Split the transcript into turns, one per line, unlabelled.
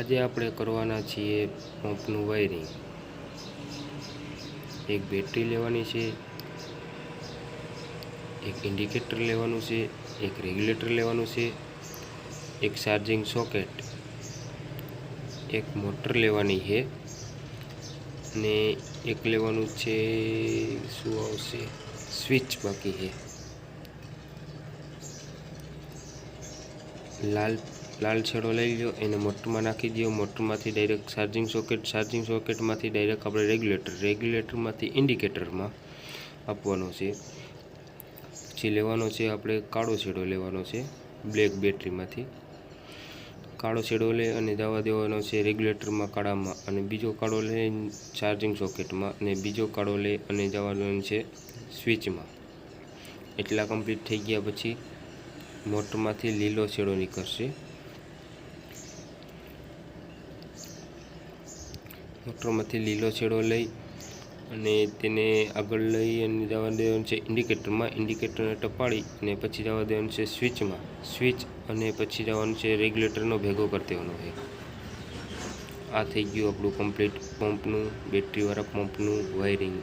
આજે આપણે કરવાના છીએ પંપનું વાયરિંગ. એક બેટરી લેવાની છે, એક ઇન્ડિકેટર લેવાનું છે, એક રેગ્યુલેટર લેવાનું છે, એક ચાર્જિંગ સોકેટ, એક મોટર લેવાની છે ને એક લેવાનું છે, શું આવશે? સ્વિચ બાકી છે. લાલ લાલ છેડો લઈ લો એને મોટરમાં નાખી દો મોટરમાંથી ડાયરેક્ટ ચાર્જિંગ સોકેટ ચાર્જિંગ સોકેટમાંથી ડાયરેક્ટ આપણે રેગ્યુલેટર રેગ્યુલેટરમાંથી ઇન્ડિકેટરમાં આપવાનો છે. પછી લેવાનો છે, આપણે કાળો છેડો લેવાનો છે બ્લેક બેટરીમાંથી કાળો છેડો લે અને જવા દેવાનો છે રેગ્યુલેટરમાં કાળામાં અને બીજો કાળો લે ચાર્જિંગ સોકેટમાં અને બીજો કાળો લે અને જવા દેવાનો છે સ્વિચમાં એટલા કમ્પ્લીટ થઈ ગયા પછી મોટરમાંથી લીલો છેડો નીકળશે. મોટરમાંથી લીલો છેડો લઈ અને તેને આગળ લઈ અને જવા દેવાનું છે ઇન્ડિકેટરમાં. ઇન્ડિકેટરને ટપાળી અને પછી જવા દેવાનું છે સ્વિચમાં. સ્વિચ અને પછી જવાનું છે રેગ્યુલેટરનો ભેગો કરી દેવાનો છે. આ થઈ ગયું આપણું કમ્પ્લીટ પંપનું, બેટરીવાળા પંપનું વાયરિંગ.